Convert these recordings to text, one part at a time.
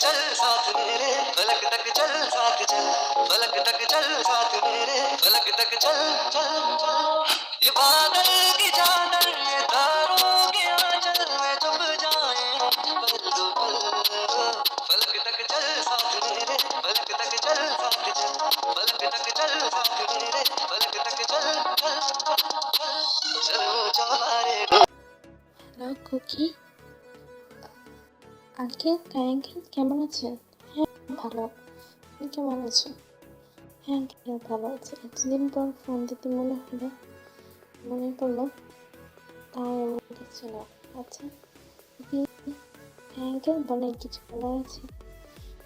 चल साथ मेरे फलक तक चल साथ चल, फलक तक चल साथ मेरे फलक तक चल चल चल। ये बादल की चादर, ये तारों के आंचल, में छुप जाए पल पल फलक तक चल साथ मेरे फलक तक चल साथ चल फलक तक चल साथ मेरे फलक तक चल चल चल, चलो। चौबारे रखो की আঙ্কেল আঙ্কেল, কেমন আছেন? হ্যাঁ ভালো। আপনি কেমন আছেন? হ্যাঁ আঙ্কেল ভালো আছে। এতদিন পর ফোন দিতে মনে হলো, মনে পড়ল তাই আমি দেখছিলাম আচ্ছা কি হ্যাঁ বলেন কিছু বলার আছে?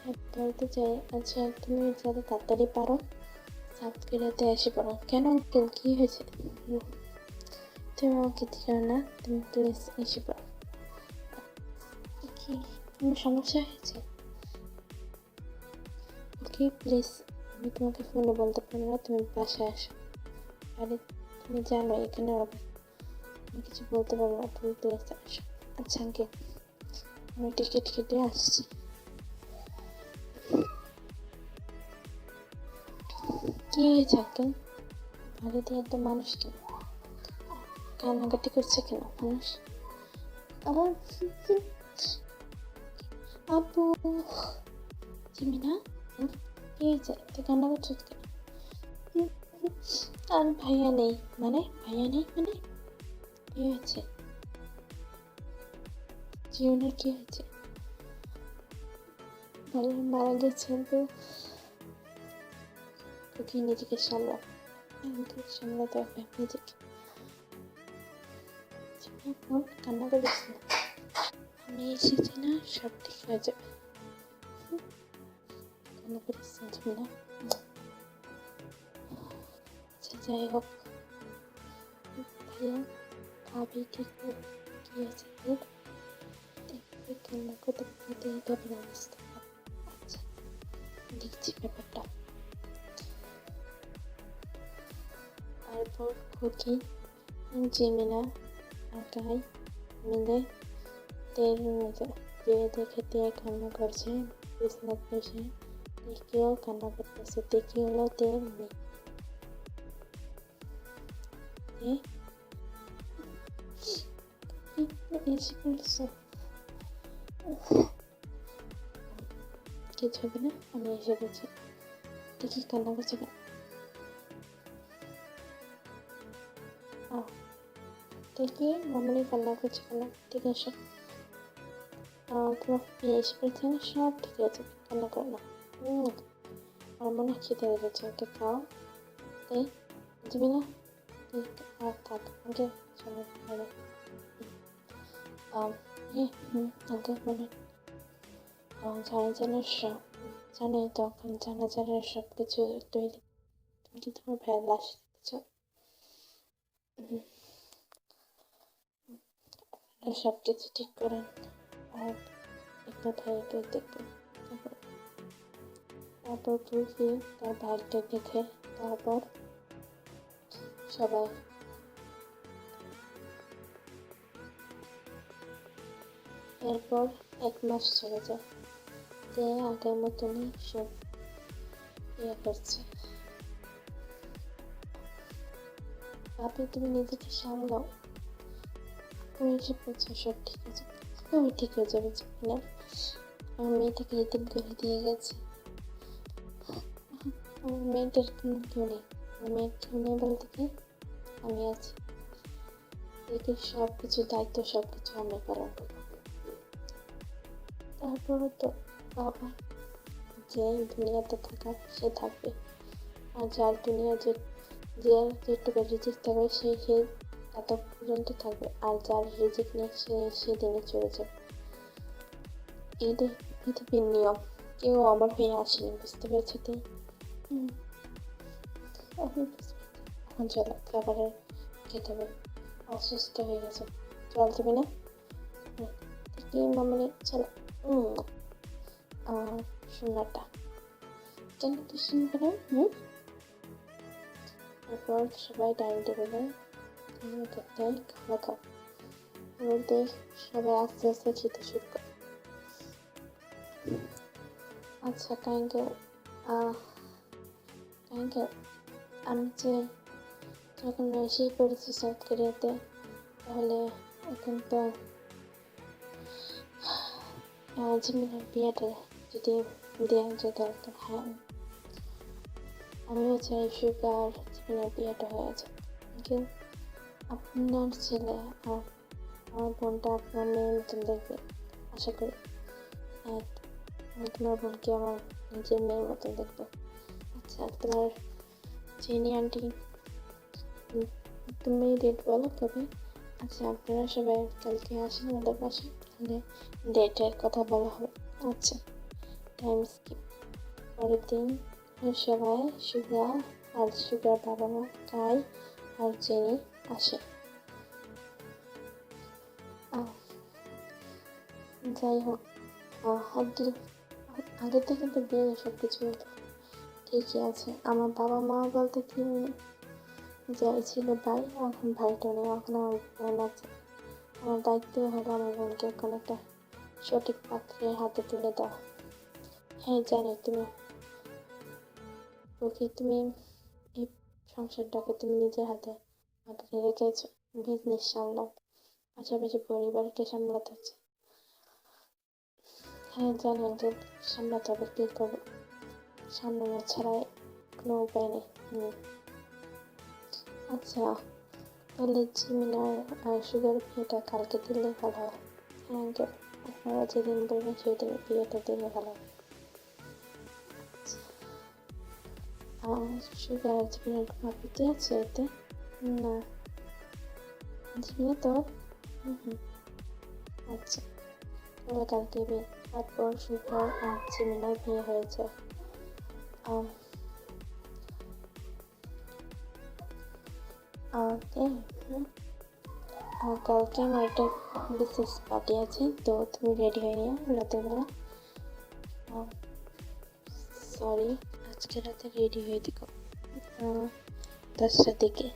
হ্যাঁ বলতে চাই আচ্ছা তুমি যাতে তাড়াতাড়ি পারো সাবস্ক্রাইবারতে এসে পড়ো। কেন আঙ্কেল, কী হয়েছে। তুমি আমাকে দিও না, তুমি প্লিজ এসে পড়ো। কোনো সমস্যা হয়েছে? ওকে প্লিজ আমি তোমাকে ফোনে বলতে পারব না, তুমি বাসায় আসো। আরে, তুমি জানো, এখানে আমি কিছু বলতে পারব না, তুমি প্লিজ আসো। আচ্ছা আঙ্কেল আমি টিকিট কেটে আসছি। কি হয়েছে আঙ্কেল বাড়িতে এত মানুষ কেন কান্নাকাটি করছে কেন মানুষ? আবার আপু জিমিনা কি হয়েছে তুই কান্না করছিস কেন আর ভাইয়া নেই মানে ভাইয়া নেই মানে কি হয়েছে জীবনের কি হয়েছে ভাইয়া মারা গেছে তো তোকে নিজেকে সামলা আমাকে সামলাতে হবে নিজেকে কান্না করিস না আমি এসেছি না সব ঠিক হয়ে যাবে। হুম? কান্না করিস না। আচ্ছা যাই হোক। ভাইয়া ভাবি ঠিক কি আছে ওর? দেখবে কান্না করতে করতে তবে অবস্থা আচ্ছা দেখছি ব্যাপারটা। তারপর খুকি জিমিনা, একাই মিলে তেল দিয়ে দেখে দিয়ে কান্না করছে বিছনাথ বসে। দেখেও কান্না করতেছে, দেখি হলো? এসে পড়ছে কিছু হবে না, আমি এসে গেছি দেখি কান্না করছে কেন দেখি, মামনি কান্না করছে কেন? ঠিক আছে তোমার বিয়ে এসে পড়েছে না সব ঠিক আছে কান্না করে না আমার মনে হয় খেতে লেগেছে ওকে খাও তাই দিবি না আর থাক ওকে চলো ভালো আগে বলে জানা জানা সব জানে তখন জানা জানা সব কিছু তৈরি তুমি কি তোমার ভাইয়ের লাশ সব কিছু ঠিক করেন আর একটা ভাইকে দেখবেন তারপর তুলসী তার ভাইকে দেখে তারপর সবাই এরপর এক মাস চলে যায় তে আগের মতনই সব ইয়ে করছে ভাবি তুমি নিজেকে সামলাও তুমি পড়ছো সব ঠিক আছে আমি ঠিক হয়ে যাবে না আমার মেয়েটাকে এতিম করে দিয়ে গেছে। আমার মেয়েটার কোনো কেউ নেই। আমার মেয়ের নেই বলতে কি? আমি আছি। দেখে সব কিছু দায়িত্ব সব কিছু আমি পালন করব। তারপরে তো বাবা যে দুনিয়াতে থাকা সে থাকবে। আর যার দুনিয়া যে যে যেটুকু রিজিক থাকবে, সে সে এত পর্যন্ত থাকবে। আর যার রিজিক নেই, সে সেদিনে চলে যাবে। এটাই পৃথিবীর নিয়ম। কেউ আমার হয়ে আসেনি, বুঝতে পেরেছ তুই হুম। এখন চলো, খাবারের খেতে হবে। অসুস্থ হয়ে গেছে। চল যাবে না? মামনি, চলো। আর সোনাটা কেন তুই শুনবে হুম। তারপর সবাই ডাইনিং টেবিলে দেখ সবাই আস্তে আস্তে খেতে শুরু করে আচ্ছা কাইঙ্গেল কাইঙ্গেল আমি যে যখন এসেই পড়েছি সাউথ কোরিয়াতে তাহলে এখন তো জিমিনের বিয়েটা যদি দেওয়া যেত তো হ্যাঁ আমিও চাই সুগার জিমিনের বিয়েটা হয়ে আছে কিন্তু আপনার ছেলে আর আমার বোনটা আপনার মেয়ের মতন দেখবে, আশা করি। তোমার বোনকে আমার নিজের মেয়ের মতন দেখবে। আচ্ছা তোমার চেনি আন্টি তুমি ডেট বলো কবে? আচ্ছা আপনারা সবাই কালকে আসেন আমাদের পাশে তাহলে ডেটের কথা বলা হবে। আচ্ছা টাইম স্কিপ পরের দিন সবাই সুগা, আর সুগার বাবা মা কাই আর জেনি আসে যাই হোক আহ, আগে আগে থেকে তো বিয়ে সব কিছু ঠিকই আছে। আমার বাবা মা বলতে কি যাই ছিল ভাই এখন ভাইটা নেই এখন আমার বোন আছে। আমার দায়িত্ব হলো আমার বোনকে এখন একটা সঠিক পাত্রের হাতে তুলে দাও হ্যাঁ জানি তুমি ওকে তুমি সংসারটাকে তুমি নিজের হাতে আঁকড়ে রেখেছ বিজনেস সামলাও। পাশাপাশি পরিবারকে সামলাতে হচ্ছে। হ্যাঁ জানি যে সামলাতে হবে, কী করব? সামলানো ছাড়া কোনো উপায় নেই। আচ্ছা তাহলে জিমিনার আর সুগার বিয়েটা কালকে দিলে ভালো হয়। হ্যাঁ আপনারা যেদিন বলবেন সেই দিন বিয়েটা দিলে ভালো হয়। আর আছে না জিমিনা তো হুম হুম আচ্ছা তাহলে কালকে বিয়ে তারপর সুগার আর জিমিনার বিয়ে হয়েছে। আর কালকে আমার একটা বিশেষ পার্টি আছে তো তুমি রেডি হয়ে নিও রাতের বেলা সরি আজকে রাতে রেডি হয়ে দিকো দশটার দিকে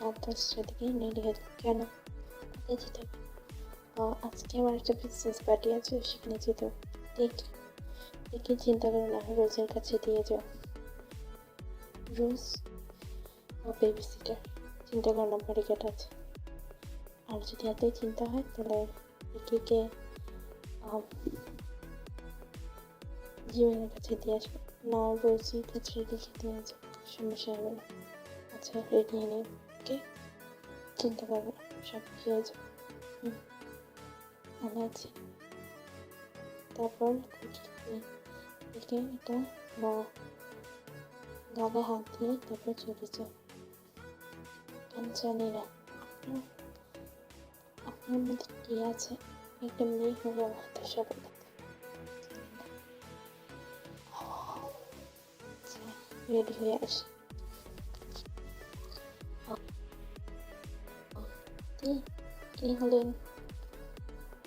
রাত দশটার দিকে রেডি হয়ে দিকো কেন? কোথায় যেতে হবে? আজকে আমার একটা বিশেষ পার্টি আছে, সেখানে যেতে হবে। দেখি দেখি চিন্তা করো না, রোজের কাছে দিয়ে যাও। রোজ বেবি সিটার চিন্তা করো না ব্যারিকেড আছে। আর যদি এতই চিন্তা হয়, তাহলে একে জীবনের কাছে দিয়ে আসব না রোজই কাছে রেখে দিয়ে আসব সমস্যা হবে না। আচ্ছা রেডি নিয়ে ওকে চিন্তা করব সব ঠিক হুম, ভালো আছি। তারপর একে এটা বা গালে হাত দিয়ে তারপর চলেছে আমি জানি না, আপনার মধ্যে কি আছে? একটা মেয়ে হলে হাতে সবাই। রেডি হয়ে আসি কি হলেন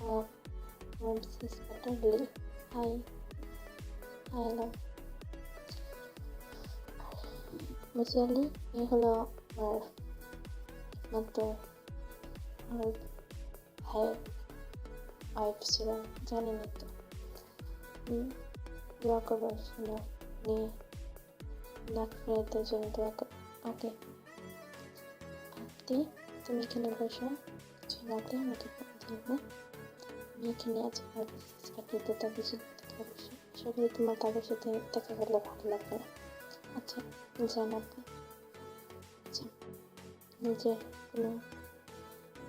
আমার বিশেষ পাঠালি হাই হাই হ্যালো বুঝলি এই হলো আমার একমাত্র আমার ভাই ওয়াইফ ছিল জানি না তো শোনো জন্য দোয়া ওকে আপনি তুমি এখানে বসো কিছু আমাকে ফোন দিবে আমি এখানে আছি বিশেষ পাঠিয়ে তা বেশি আসলে তোমার কারোর সাথে দেখা গেলে ভালো লাগবে না আচ্ছা যান আপনি আচ্ছা নিজের কোনো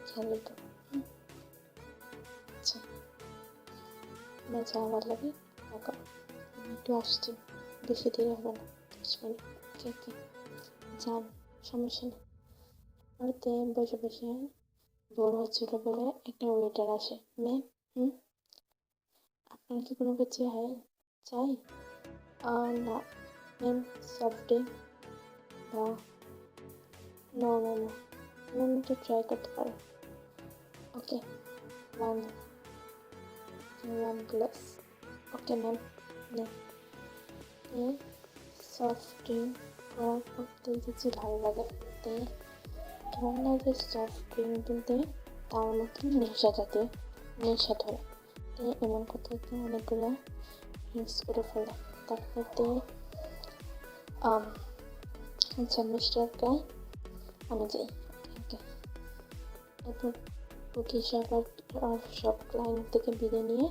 খেয়াল হুম? আচ্ছা আমার যাওয়ার লাগে একটু আসছি বেশি দেরি হবে না ওকে ওকে যান, সমস্যা নেই। বাড়িতে বসে বসে বোর হচ্ছিল বলে একটা ওয়েটার আসে। ম্যাম হুম? আপনার কি কোনো কিছু হয় চাই? না। ম্যাম সফট বা না। না না ম্যাম, একটু ট্রাই করতে পারো। Okay one one glass okay, ma'am এই সফট ড্রিঙ্ক করার করতে কিছু ভালো লাগে তে কেমন লাগে সফট ড্রিঙ্ক বলতে? তার মধ্যে নেশা জাতীয়? নেশা ধরে। এমন করতে করতে অনেকগুলো মিক্স করে ফেলে তারপর আম, আচ্ছা মিষ্টারটা অনুযায়ী ওকে। এরপর কুকি সবার আর সব ক্লায়েন্ট থেকে বিদে নিয়ে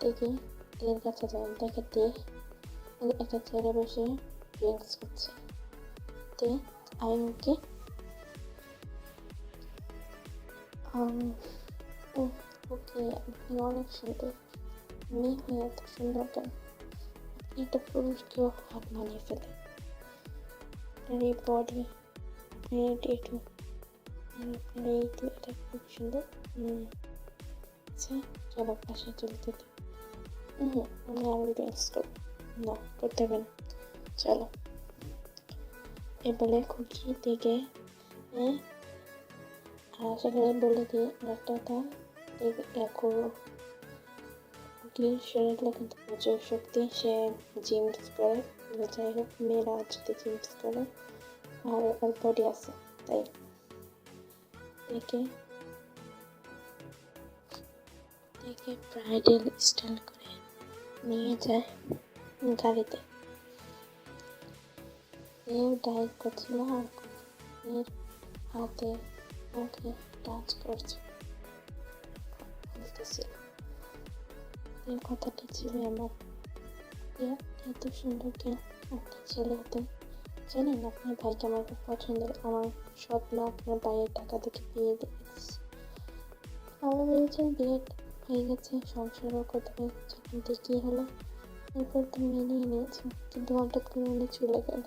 থেকে তেলের কাছে যায় দেখে তে একটা চেয়ারে বসে ড্রিঙ্কস করছে তে আয়ুকে ওকে আপনি অনেক সুন্দর মেয়ে হয়ে এত সুন্দর কেন একটা পুরুষকেও হাত মানিয়ে ফেলে আপনার এই বডি আপনার এই টেটু আপনার এই এটা খুব সুন্দর আচ্ছা চলো পাশে চলতে হুম আমি আরও ড্রিঙ্কস করব না করতে হবে না চলো। এ বলে খুকি থেকে হ্যাঁ করে বলে দিই, একটা কথা করো খুকির শরীরে কিন্তু প্রচুর শক্তি, সে জিমস করে যাই হোক, মেয়েরা যদি জিমস করে, আর ওর বডি আছে, তাই। দেখে দেখে ব্রাইডাল স্টাইল করে নিয়ে যায় গাড়িতে। এও ডাইভ করছিল আর এর হাতে মুখে টাচ করছে। বলতেছিল এই কথাটি ছিল আমার। এত সুন্দর একটা ছেলে হতে জানেন আপনার ভাইকে আমার খুব পছন্দের। আমার স্বপ্ন আপনার বাইরের টাকা থেকে বিয়ে দিয়েছি আমার বলেছেন বিয়ে হয়ে গেছে, সংসারও করতে যখন দেখি হলো? এরপর তো মেনেই নিয়েছি। কিন্তু হঠাৎ করে উনি চলে গেল।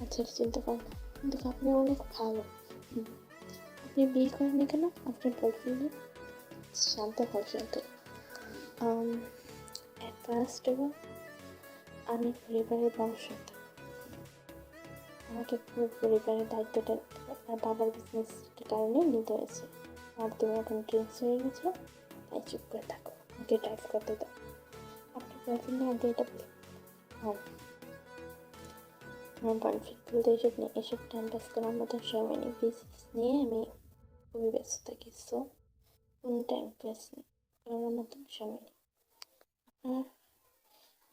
আচ্ছা চিনতে পারি না। কিন্তু আপনি অনেক ভালো। আপনি বিয়ে করেননি কেন? আপনার বয়ফ্রেন্ডে শান্ত হও শান্ত। অ্যাট ফার্স্ট আমি পরিবারের বংশধর। আমাকে পুরো পরিবারের দায়িত্বটা বাবার বিজনেসের কারণে নিতে হয়েছে। আর তুমি এখন ড্রিঙ্কস হয়ে গেছো। তাই চুপ করে থাকো ওকে ড্রাইভ করতে দাও। আপনার বয়ফ্রেন্ডে আগে এটা হ্যাঁ। আমার বয়ফ্রেন্ড বলতে এসব নিয়ে এসব টাইম পাস করার মতো সময় নেই বিজনেস নিয়ে আমি খুবই ব্যস্ত থাকি সো কোনো টাইম পাস করার মতন সময় নেই আপনার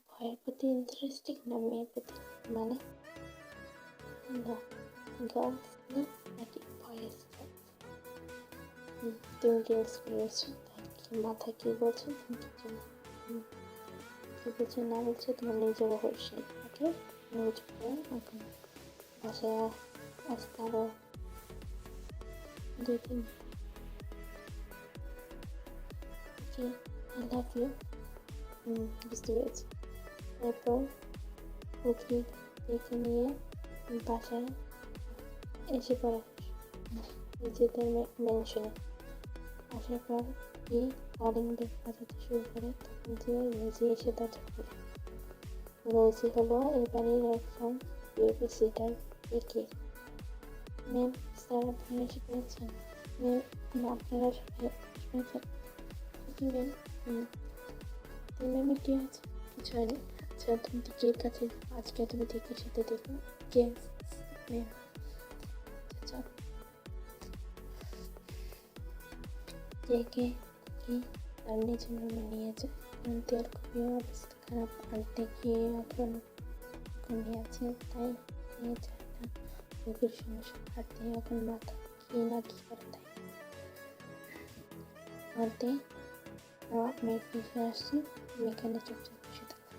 ভয়ের প্রতি ইন্টারেস্টিং না মেয়ের প্রতি মানে না গার্লস না নাকি বয়েস তুমি ড্রিঙ্কস করেছ তাই কি বলছো তুমি কিছু না। বলছো তোমার নিজের নেই ওকে এখন আসতে আরও দুই তিন আই লাভ ইউ বুঝতে পেরেছি তারপর ওকে দেখে নিয়ে বাসায় এসে পড়ে নিজেদের মেনশনে আসার পর কি কলিং বেল বাজাতে শুরু করে তখন যে রোজি এসে দরজা খুলে রোজি হলো এই বাড়ির একজন বেবি সিটার কে ম্যাম স্যার আপনি এসে পেয়েছেন ম্যাম আপনারা শুনেছেন ম্যাম হুম আছে কিছু হয়নি আচ্ছা তুমি টিকির কাছে আজকে তুমি টিকির সাথে দেখো কে ম্যাম আচ্ছা কে কে তার নিজের নিয়েছে কারণ তেল খুবই অবস্থা খারাপ আর দেখি এখন কমে আছে, তাই নিয়ে যায় না রোগীর সমস্যা। আর দিয়ে এখন মাথা কি না কি করে তাই। মধ্যে মেয়ে ফিরে আসছি তুমি এখানে চুপচাপ বসে থাকো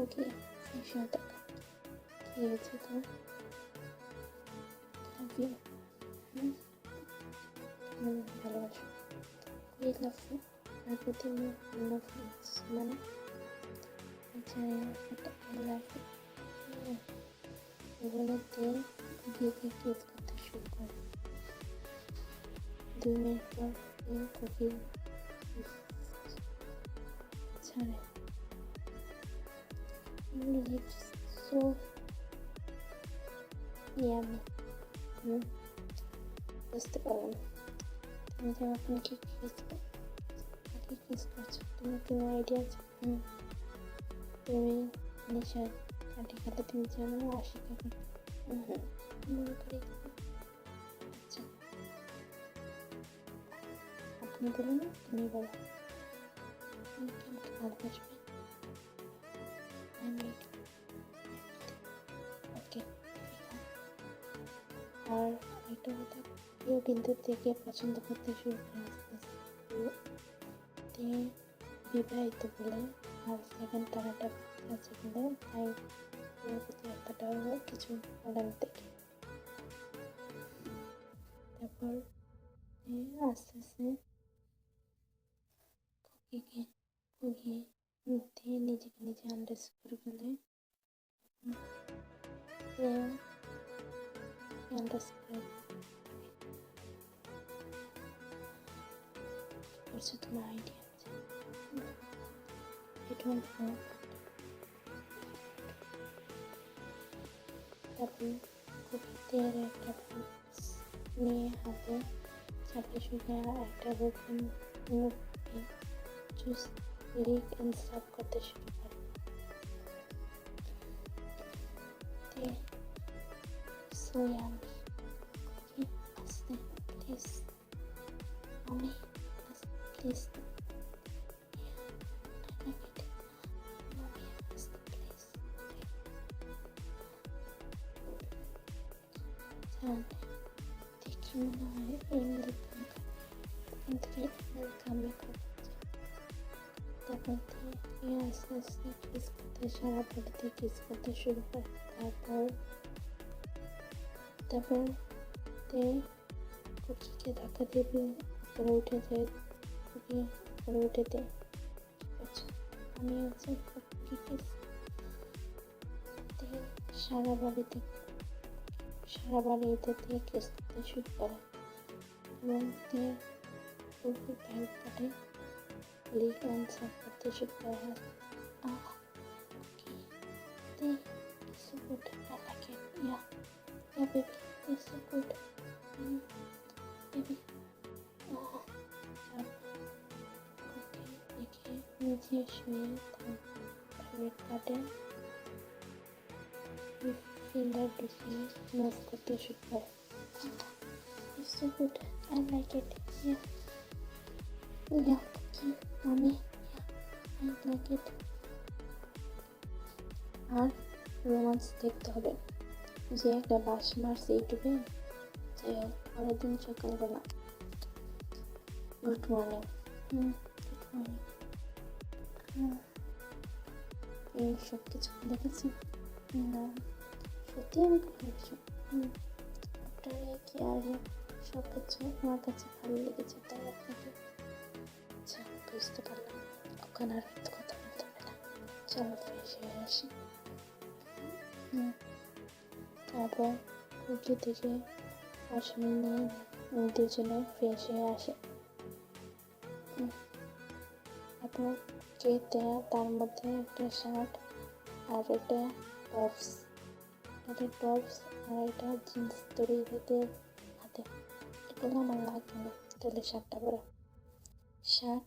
ওকে ফিরে থাকো কি হয়েছে তোমার? লাভ ইউ হুম হুম ভালোবাসো খুবই লাভ ইউ আর প্রতি লাভ মানে আচ্ছা একটা আই লাভ ইউ বলতে গিয়ে কিস করতে শুরু করে দুই মিনিট পর এই কফি ছাড়ে লিপস সো ইয়ামি হুম বুঝতে পারলাম তুমি যে আপনি কি কিস করছ আইডিয়া আছে তুমি নেশায় তুমি জানো না অস্বীকার আপনি বলুন তুমি বলো ওকে আর কেউ কিন্তু থেকে পছন্দ করতে শুরু করে। আস্তে আস্তে তে বিবাহিত বলে আর সেকেন্ড তারাটা আছে বলে তাই ওর প্রতি এতটাও কিছু বলার দেখি তারপর এ আস্তে আস্তে খুকিকে খুকি দিয়ে নিজেকে নিজে আন্ডারস্ট করে ফেলে আন্ডারস্ট করে করছে তোমার আইডিয়া আছে এটা তারপর কবিতের একটা box নিয়ে হাতে চাপে শুকে একটা রকম মুখে জুস লিক অ্যান্ড সার্ভ করতে শুরু করে তে সোয়ামি আস্তে প্লিজ আমি প্লিজ আস্তে আস্তে কিস করতে সারা বডিতে কিস করতে শুরু করে তারপর তারপর তে কুকিকে ধাক্কা দিয়ে উপরে উঠে যায় কুকি উপরে উঠে দেয় আচ্ছা আমি হচ্ছে কুকিকে সারা বাড়িতে সারা বাড়িতে দিয়ে কিস করতে শুরু করে এবং দিয়ে কুকি ভ্যাল পাঠে লিক অ্যান্সার করতে শুরু করে okay they it's so good I like it yeah yeah baby it's so good mm. baby oh yeah. okay okay मुझे इसमें private garden finger between mouth condition ball. It's so good. I like it. Yeah. Yeah. okay, you, mommy. Yeah. I like it. আর romance দেখতে হবে। যে একটা বাস মারছে ইউটিউবে যে পরের দিন সকালবেলা গুড মর্নিং। হুম, গুড মর্নিং। এই সব কিছু দেখেছি। না, সত্যি আমি হুম, আপনার আর সব কিছু আমার কাছে ভালো লেগেছে, তাই আপনাকে আচ্ছা বুঝতে পারলাম। ওখানে আর কথা বলতে হবে না। চলো ফ্রেশ আসি। হুম তারপর কুকি থেকে আসলে নিয়ে দুজনে ফ্রেশ হয়ে আসে। তারপর কেটে তার মধ্যে একটা শার্ট আর একটা টপস একটা টপস আর একটা জিন্স তৈরি হতে হাতে এগুলো আমার লাগবে না, তাহলে শার্টটা পরা শার্ট।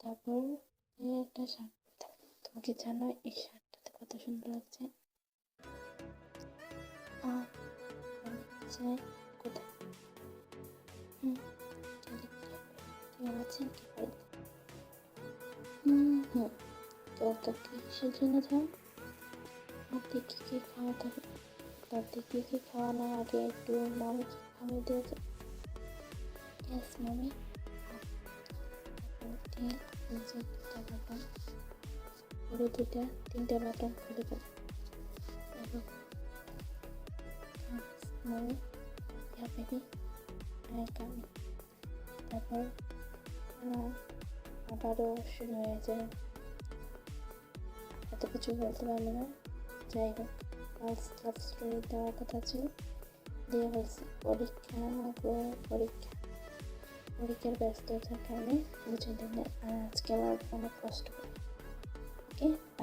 তারপর একটা শার্ট। তুমি কি জানো এই শার্টটাতে কত সুন্দর লাগছে আর কোথায়? হুম কি কি হুম জন্য কি কি খাওয়াতে হবে? কি কি খাওয়ানোর আগে একটু দিয়ে যাও ইয়েস মামি। পুরো দুটা তিনটা বাটন খুলে দেব। তারপর আবারও শুরু হয়ে যায়। এত কিছু বলতে পারব না। যাই হোক গার্লস লাভ স্টোরি দেওয়ার কথা ছিল। দিয়ে বলছি, পরীক্ষা পরীক্ষা। পরীক্ষার ব্যস্ততার কারণে বুঝে দিন আর আজকে আমার অনেক কষ্ট ওকে বাই